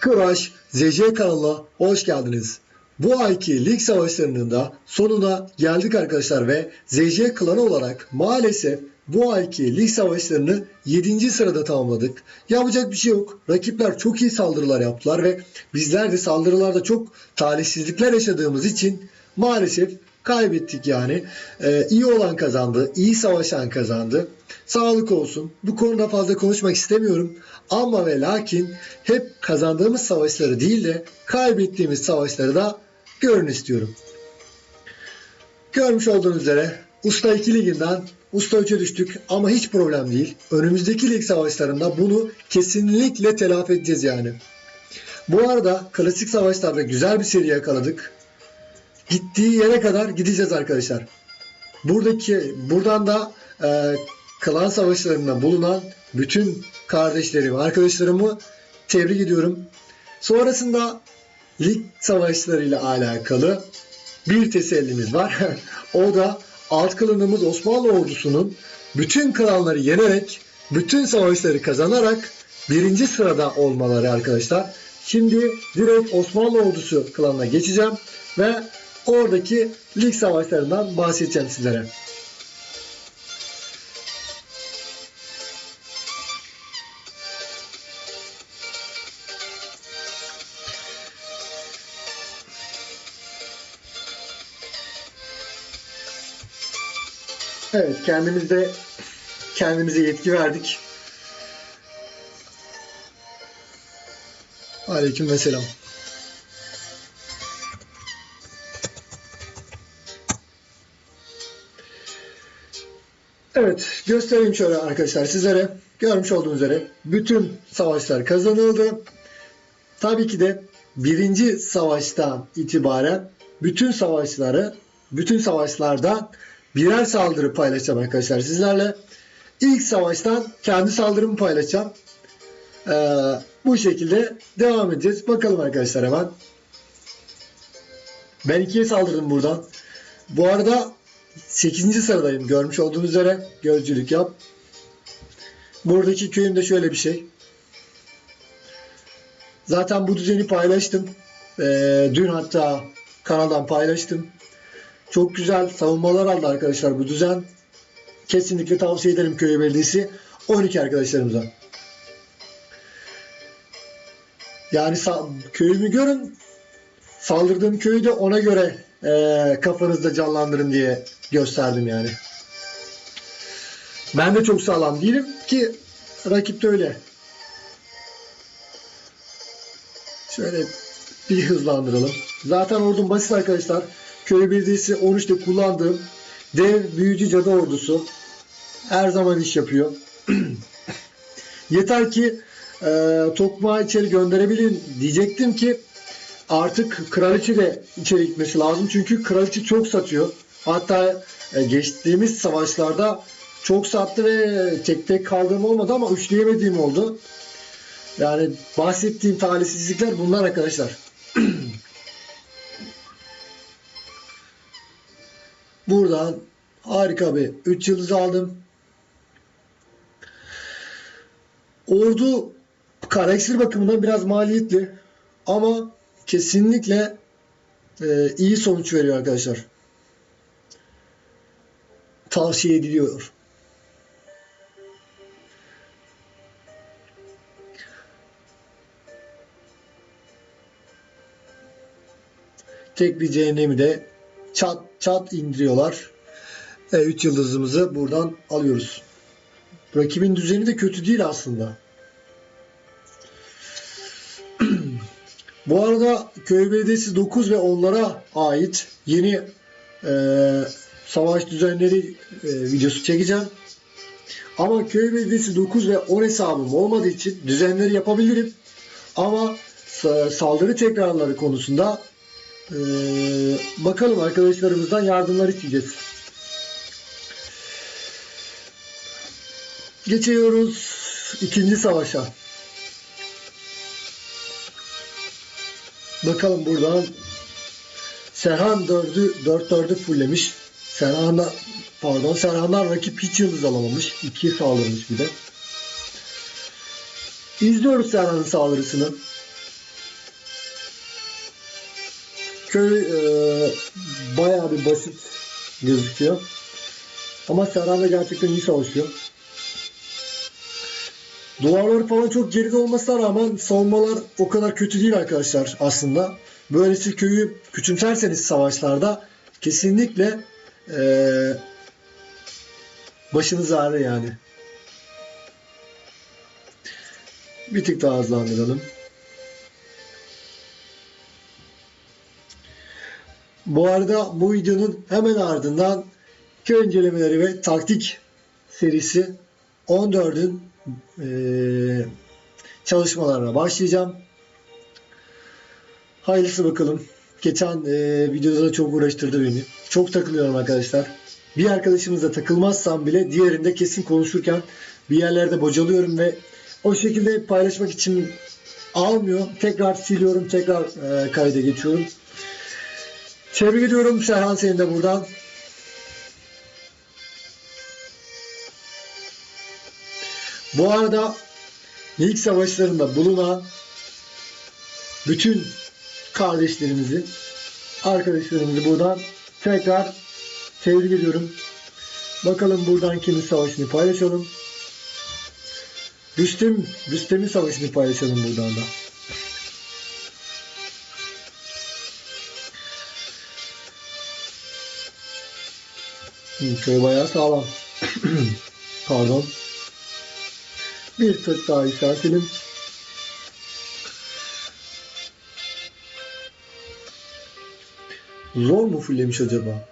Kıraş ZC kanalına hoş geldiniz. Bu ayki lig savaşlarının da sonuna geldik arkadaşlar ve ZC klanı olarak maalesef bu ayki lig savaşlarını 7. sırada tamamladık. Yapacak bir şey yok. Rakipler çok iyi saldırılar yaptılar ve bizler de saldırılarda çok talihsizlikler yaşadığımız için maalesef kaybettik yani. Ee, iyi olan kazandı, iyi savaşan kazandı. Sağlık olsun. Bu konuda fazla konuşmak istemiyorum. Ama ve lakin hep kazandığımız savaşları değil de kaybettiğimiz savaşları da görün istiyorum. Görmüş olduğunuz üzere Usta 2 liginden Usta 3'e düştük ama hiç problem değil. Önümüzdeki lig savaşlarında bunu kesinlikle telafi edeceğiz yani. Bu arada klasik savaşlarda güzel bir seri yakaladık. Gittiği yere kadar gideceğiz arkadaşlar. Buradaki buradan da e, klan savaşlarında bulunan bütün kardeşlerimi, arkadaşlarımı tebrik ediyorum. Sonrasında lig savaşlarıyla alakalı bir tesellimiz var. o da alt klanımız Osmanlı ordusunun bütün klanları yenerek, bütün savaşları kazanarak birinci sırada olmaları arkadaşlar. Şimdi direkt Osmanlı ordusu klanına geçeceğim ve oradaki lig savaşlarından bahsedeceğim sizlere. Evet kendimizde kendimize yetki verdik. Aleyküm selam. Evet göstereyim şöyle arkadaşlar sizlere. Görmüş olduğunuz üzere bütün savaşlar kazanıldı. Tabii ki de birinci savaştan itibaren bütün savaşları bütün savaşlarda birer saldırı paylaşacağım arkadaşlar sizlerle. İlk savaştan kendi saldırımı paylaşacağım. Ee, bu şekilde devam edeceğiz. Bakalım arkadaşlar hemen. Ben ikiye saldırdım buradan. Bu arada 8. sıradayım. Görmüş olduğunuz üzere gözcülük yap. Buradaki köyümde şöyle bir şey. Zaten bu düzeni paylaştım. Ee, dün hatta kanaldan paylaştım. Çok güzel savunmalar aldı arkadaşlar bu düzen. Kesinlikle tavsiye ederim köy belediyesi 12 arkadaşlarımıza. Yani köyümü görün. Saldırdığım köyü de ona göre e, kafanızda canlandırın diye gösterdim yani. Ben de çok sağlam değilim ki rakip de öyle. Şöyle bir hızlandıralım. Zaten ordum basit arkadaşlar. Köy belediyesi 13'te kullandığım dev büyücü cadı ordusu her zaman iş yapıyor. Yeter ki e, tokmağı içeri gönderebilin diyecektim ki artık kraliçe de içeri gitmesi lazım. Çünkü kraliçe çok satıyor. Hatta e, geçtiğimiz savaşlarda çok sattı ve tek tek kaldığım olmadı ama üçleyemediğim oldu. Yani bahsettiğim talihsizlikler bunlar arkadaşlar. Buradan harika bir 3 yıldız aldım. Ordu karakter bakımından biraz maliyetli ama kesinlikle e, iyi sonuç veriyor arkadaşlar. Tavsiye ediliyor. Tek bir cehennemi de çat çat indiriyorlar. 3 yıldızımızı buradan alıyoruz. Rakibin düzeni de kötü değil aslında. Bu arada köy belediyesi 9 ve onlara ait yeni e, savaş düzenleri e, videosu çekeceğim. Ama köy belediyesi 9 ve 10 hesabım olmadığı için düzenleri yapabilirim. Ama sa- saldırı tekrarları konusunda e, bakalım arkadaşlarımızdan yardımlar isteyeceğiz. Geçiyoruz ikinci savaşa. Bakalım buradan Serhan 4'ü 4-4'ü fulllemiş. Serhan'da pardon Serhan'dan rakip hiç yıldız alamamış. 2'ye saldırmış bir de. İzliyoruz Serhan'ın saldırısını. köy e, bayağı bir basit gözüküyor. Ama Serhan da gerçekten iyi savaşıyor. Duvarları falan çok geride olmasına rağmen savunmalar o kadar kötü değil arkadaşlar aslında. Böylesi köyü küçümserseniz savaşlarda kesinlikle eee başınız ağrır yani. Bir tık daha hızlandıralım. Bu arada bu videonun hemen ardından köy incelemeleri ve taktik serisi 14'ün eee, çalışmalarına başlayacağım. Hayırlısı bakalım. Geçen eee, videoda da çok uğraştırdı beni. Çok takılıyorum arkadaşlar. Bir arkadaşımızla takılmazsam bile diğerinde kesin konuşurken bir yerlerde bocalıyorum ve o şekilde paylaşmak için almıyor. Tekrar siliyorum, tekrar eee, kayda geçiyorum. Tebrik ediyorum Serhan seni de buradan. Bu arada ilk savaşlarında bulunan bütün kardeşlerimizi, arkadaşlarımızı buradan tekrar tebrik ediyorum. Bakalım buradan kimin savaşını paylaşalım. Rüstem, Rüstem'in savaşını paylaşalım buradan da. Köy bayağı sağlam. Pardon. Bir tık daha yükseltelim. Zor mu fullemiş acaba?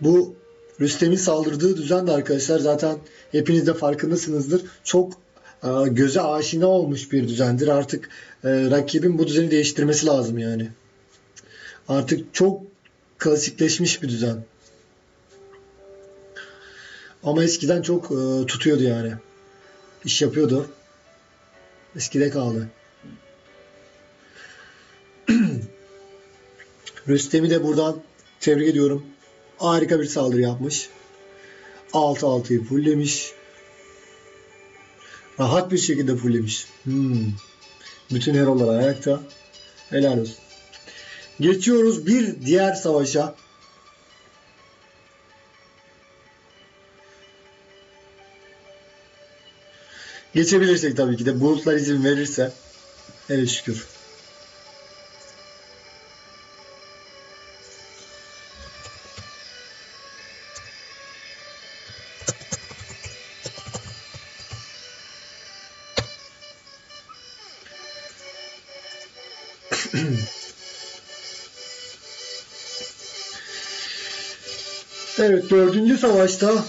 Bu Rüstem'in saldırdığı düzen de arkadaşlar zaten hepiniz de farkındasınızdır. Çok e, göze aşina olmuş bir düzendir. Artık e, rakibin bu düzeni değiştirmesi lazım yani. Artık çok klasikleşmiş bir düzen. Ama eskiden çok e, tutuyordu yani. İş yapıyordu. Eskide kaldı. Rüstem'i de buradan tebrik ediyorum. Harika bir saldırı yapmış. 6-6'yı fulllemiş. Rahat bir şekilde fulllemiş. Hmm. Bütün herolar ayakta. Helal olsun. Geçiyoruz bir diğer savaşa. Geçebilirsek tabii ki de bulutlar izin verirse. Hele şükür. Evet dördüncü savaşta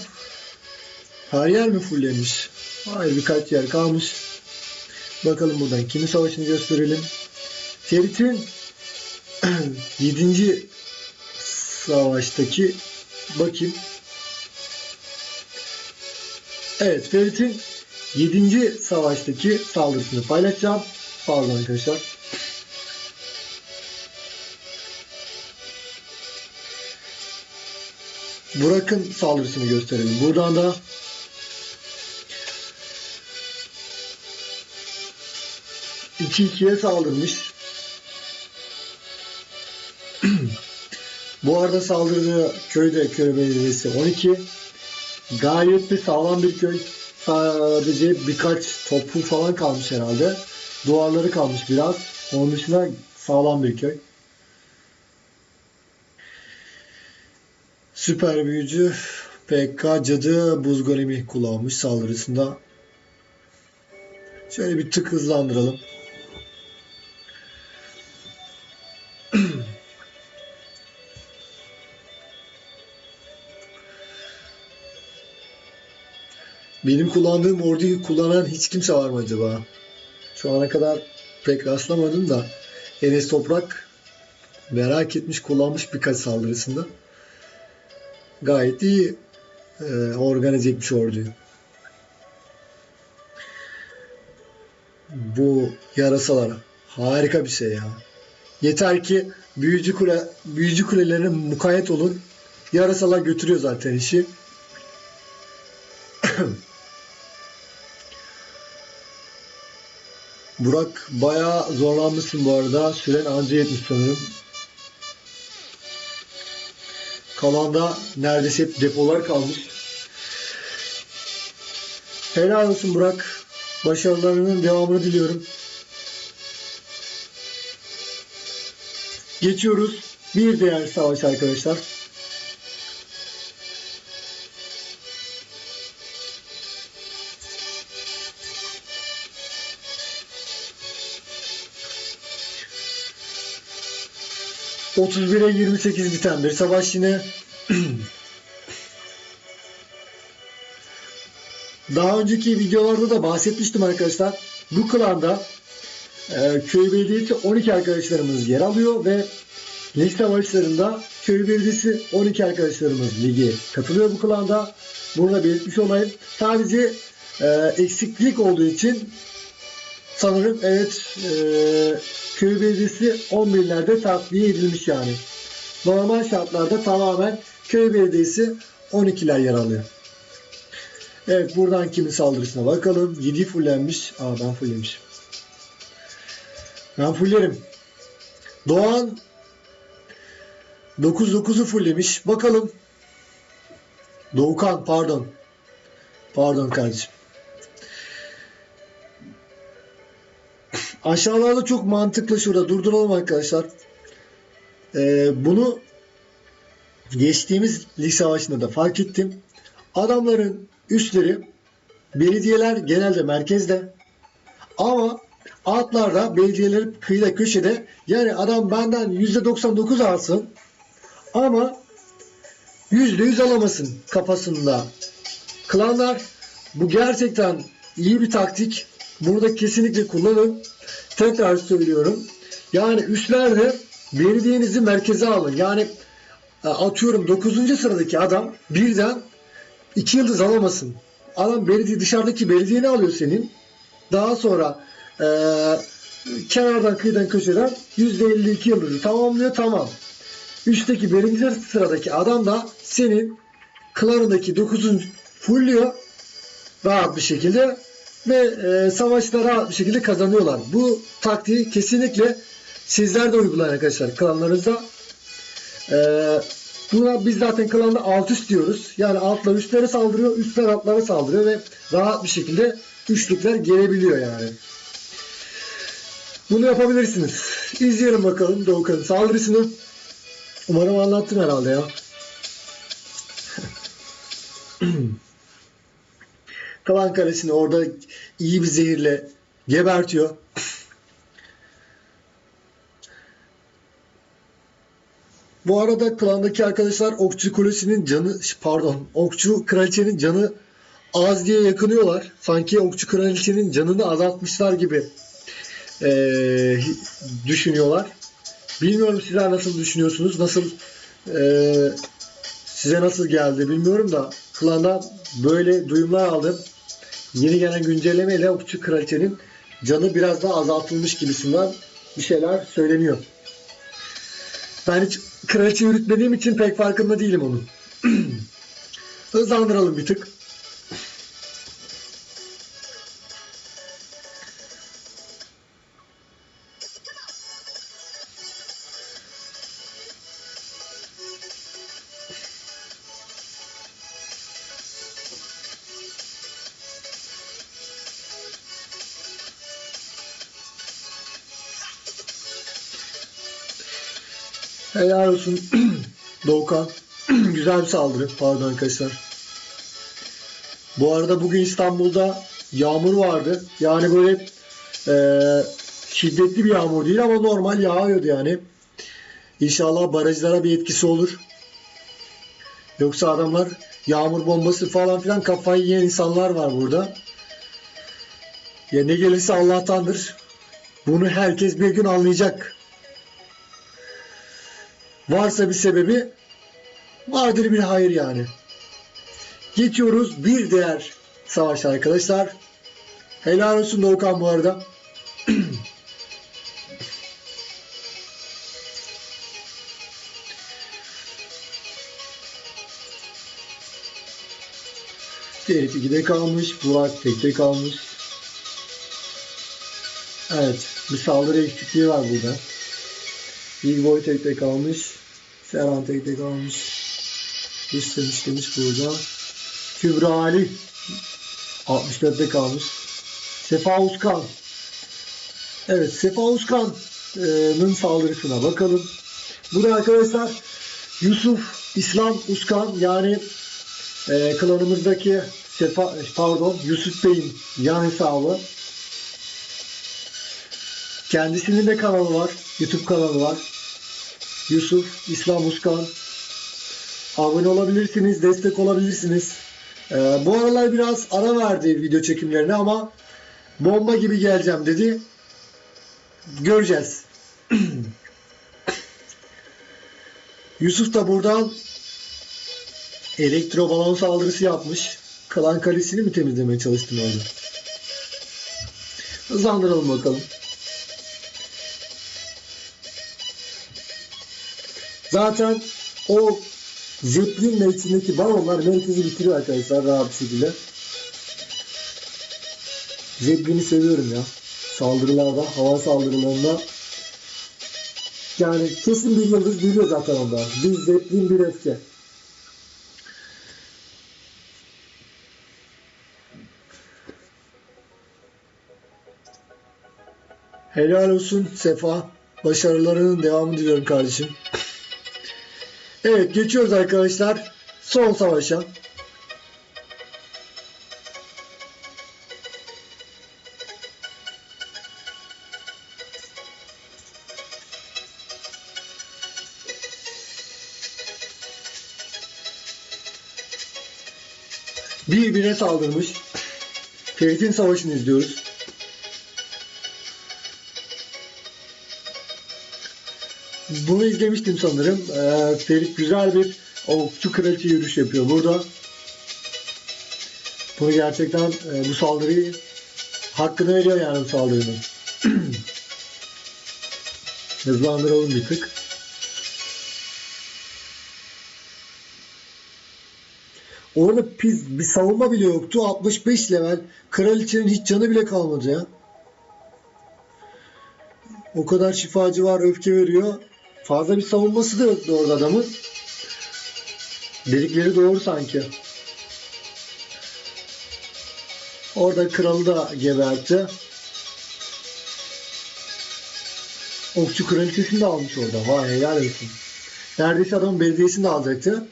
her yer mi fullemiş? Hayır birkaç yer kalmış. Bakalım buradan kimin savaşını gösterelim. Ferit'in 7. savaştaki bakayım. Evet Ferit'in 7. savaştaki saldırısını paylaşacağım. Pardon arkadaşlar. Burak'ın saldırısını gösterelim. Buradan da iki ikiye saldırmış. Bu arada saldırdığı köyde köy belediyesi 12. Gayet bir sağlam bir köy. Sadece birkaç topu falan kalmış herhalde. Duvarları kalmış biraz. Onun dışında sağlam bir köy. Süper büyücü PK cadı buz golemi kullanmış saldırısında. Şöyle bir tık hızlandıralım. Benim kullandığım orduyu kullanan hiç kimse var mı acaba? Şu ana kadar pek rastlamadım da Enes Toprak merak etmiş kullanmış birkaç saldırısında. Gayet iyi e, organize etmiş orduyu. Bu yarasalar harika bir şey ya. Yeter ki büyücü kule büyücü kulelerine mukayyet olun. Yarasalar götürüyor zaten işi. Burak bayağı zorlanmışsın bu arada. Süren anca yetmiş sanırım. Kalanda neredeyse hep depolar kalmış. Helal olsun Burak. Başarılarının devamını diliyorum. Geçiyoruz. Bir diğer savaş arkadaşlar. ...31'e 28 biten bir savaş yine. Daha önceki videolarda da bahsetmiştim arkadaşlar. Bu klanda e, köy belediyesi 12 arkadaşlarımız yer alıyor ve lig savaşlarında köy belediyesi 12 arkadaşlarımız lige katılıyor bu klanda. Bunu da belirtmiş olayım. Sadece e, eksiklik olduğu için sanırım evet e, köy belediyesi 11'lerde takviye edilmiş yani. Normal şartlarda tamamen köy belediyesi 12'ler yer alıyor. Evet buradan kimin saldırısına bakalım. 7 fullenmiş. Aa ben fullemişim. Ben fullerim. Doğan 9-9'u fulllemiş. Bakalım. Doğukan pardon. Pardon kardeşim. Aşağılarda çok mantıklı şurada. Durduralım arkadaşlar. Ee, bunu geçtiğimiz lig savaşında da fark ettim. Adamların üstleri belediyeler genelde merkezde. Ama altlarda belediyeler kıyıda köşede. Yani adam benden %99 alsın ama %100 alamasın kafasında. Klanlar bu gerçekten iyi bir taktik bunu da kesinlikle kullanın tekrar söylüyorum yani üstlerde belediyenizi merkeze alın yani e, atıyorum 9. sıradaki adam birden 2 yıldız alamasın. Adam belediye dışarıdaki belediyeni alıyor senin. Daha sonra e, kenardan kıyıdan köşeden %52 yıldızı tamamlıyor tamam. Üstteki birinci sıradaki adam da senin klanındaki 9. fulluyor rahat bir şekilde ve e, savaşta rahat bir şekilde kazanıyorlar. Bu taktiği kesinlikle sizler de uygulayın arkadaşlar klanlarınızda. Eee Buna biz zaten klanda alt üst diyoruz. Yani altlar üstlere saldırıyor, üstler altlara saldırıyor ve rahat bir şekilde üçlükler gelebiliyor yani. Bunu yapabilirsiniz. İzleyelim bakalım Doğukan'ın saldırısını. Umarım anlattım herhalde ya. Kalan kalesini orada iyi bir zehirle gebertiyor. Bu arada klandaki arkadaşlar Okçu Kulesi'nin canı pardon Okçu Kraliçenin canı az diye yakınıyorlar. Sanki Okçu Kraliçenin canını azaltmışlar gibi ee, düşünüyorlar. Bilmiyorum sizler nasıl düşünüyorsunuz? Nasıl ee, size nasıl geldi bilmiyorum da klanda böyle duyumlar aldım. Yeni gelen güncellemeyle Okçu Kraliçenin canı biraz daha azaltılmış gibisinden bir şeyler söyleniyor. Ben hiç kraliçe yürütmediğim için pek farkında değilim onun. Hızlandıralım bir tık. Helal olsun Doğukan. Güzel bir saldırı. Pardon arkadaşlar. Bu arada bugün İstanbul'da yağmur vardı. Yani böyle e, şiddetli bir yağmur değil ama normal yağıyordu yani. İnşallah barajlara bir etkisi olur. Yoksa adamlar yağmur bombası falan filan kafayı yiyen insanlar var burada. Ya ne gelirse Allah'tandır. Bunu herkes bir gün anlayacak. Varsa bir sebebi vardır bir hayır yani. Geçiyoruz bir diğer savaş arkadaşlar. Helal olsun Doğukan bu arada. Ferit 2'de kalmış. Burak tekte kalmış. Evet. Bir saldırı eksikliği var burada. Big tek tek almış. Serhan tek tek almış. İstemiş demiş burada. Kübra Ali 64'te kalmış. Sefa Uskan. Evet Sefa Uskan'ın saldırısına bakalım. Bu da arkadaşlar Yusuf İslam Uskan yani e, klanımızdaki Sefa, pardon Yusuf Bey'in yan hesabı. Kendisinin de kanalı var. YouTube kanalı var. Yusuf İslam Uskan. Abone olabilirsiniz, destek olabilirsiniz. Ee, bu aralar biraz ara verdi video çekimlerine ama bomba gibi geleceğim dedi. Göreceğiz. Yusuf da buradan elektro balon saldırısı yapmış. Kalan kalesini mi temizlemeye çalıştın orada? Hızlandıralım bakalım. Zaten o Zeppelin'le içindeki balonlar merkezi bitiriyor arkadaşlar rahat bir şekilde. Zeppelin'i seviyorum ya. Saldırılarda, hava saldırılarında. Yani kesin bir yıldız geliyor zaten onda. Bir Zeppelin bir öfke. Helal olsun Sefa. Başarılarının devamını diliyorum kardeşim. Evet geçiyoruz arkadaşlar. Son savaşa. Birbirine saldırmış. Ferit'in savaşını izliyoruz. Bunu izlemiştim sanırım. Ee, Ferit güzel bir okçu kraliçe yürüyüş yapıyor burada. Bunu gerçekten e, bu saldırıyı hakkını veriyor yani bu saldırının. Hızlandıralım bir tık. Orada biz bir savunma bile yoktu. 65 level. Kraliçenin hiç canı bile kalmadı ya. O kadar şifacı var, öfke veriyor. Fazla bir savunması da yoktu orada adamın. Dedikleri doğru sanki. Orada kralı da gebertti. Okçu kraliçesini de almış orada. Vay helal olsun. Neredeyse adamın belediyesini de alacaktı.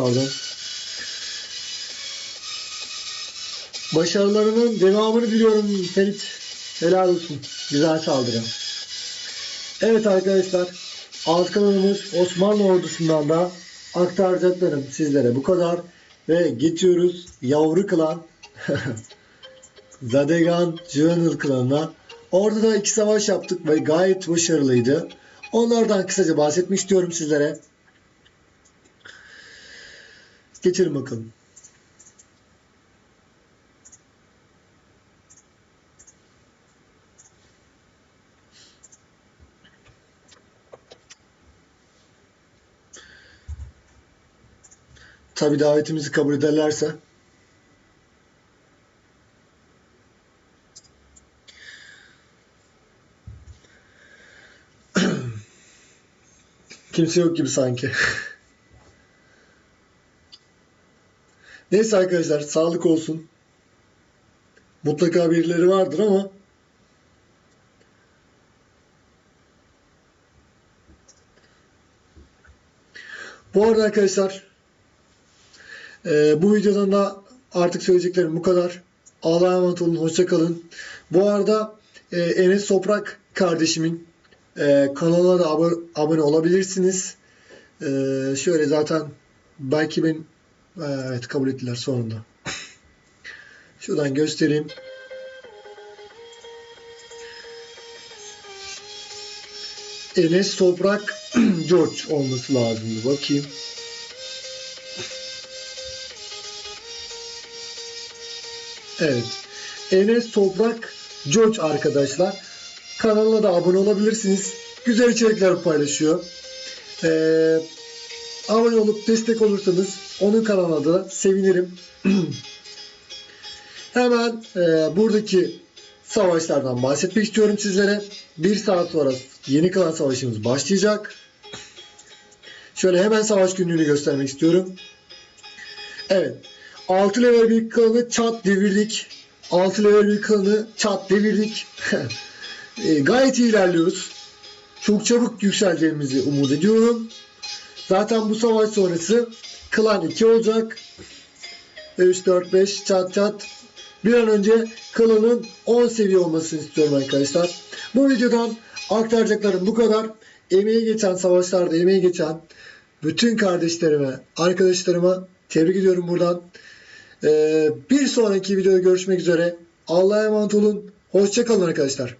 Pardon. Başarılarının devamını diliyorum Ferit. Helal olsun. Güzel saldırı. Evet arkadaşlar. Alt kanalımız Osmanlı ordusundan da aktaracaklarım sizlere bu kadar. Ve geçiyoruz yavru klan Zadegan Jönül klanına. Orada da iki savaş yaptık ve gayet başarılıydı. Onlardan kısaca bahsetmek istiyorum sizlere. Geçelim bakalım. Tabi davetimizi kabul ederlerse. Kimse yok gibi sanki. Neyse arkadaşlar sağlık olsun. Mutlaka birileri vardır ama Bu arada arkadaşlar e, bu videodan da artık söyleyeceklerim bu kadar. Allah'a emanet olun. Hoşçakalın. Bu arada e, Enes Toprak kardeşimin e, kanalına da abone, olabilirsiniz. Şöyle zaten belki ben Evet kabul ettiler sonunda. Şuradan göstereyim. Enes Toprak George olması lazım. Bakayım. Evet. Enes Toprak George arkadaşlar. Kanalına da abone olabilirsiniz. Güzel içerikler paylaşıyor. Ee, abone olup destek olursanız onun kanalına da sevinirim. Hemen e, buradaki savaşlardan bahsetmek istiyorum sizlere. Bir saat sonra yeni klan savaşımız başlayacak. Şöyle hemen savaş günlüğünü göstermek istiyorum. Evet. 6 level bir klanı çat devirdik. 6 level bir klanı çat devirdik. E, gayet iyi ilerliyoruz. Çok çabuk yükseleceğimizi umut ediyorum. Zaten bu savaş sonrası klan 2 olacak. 3, 4, 5 çat çat. Bir an önce klanın 10 seviye olmasını istiyorum arkadaşlar. Bu videodan aktaracaklarım bu kadar. Emeği geçen savaşlarda emeği geçen bütün kardeşlerime, arkadaşlarıma tebrik ediyorum buradan. Ee, bir sonraki videoda görüşmek üzere. Allah'a emanet olun. Hoşçakalın arkadaşlar.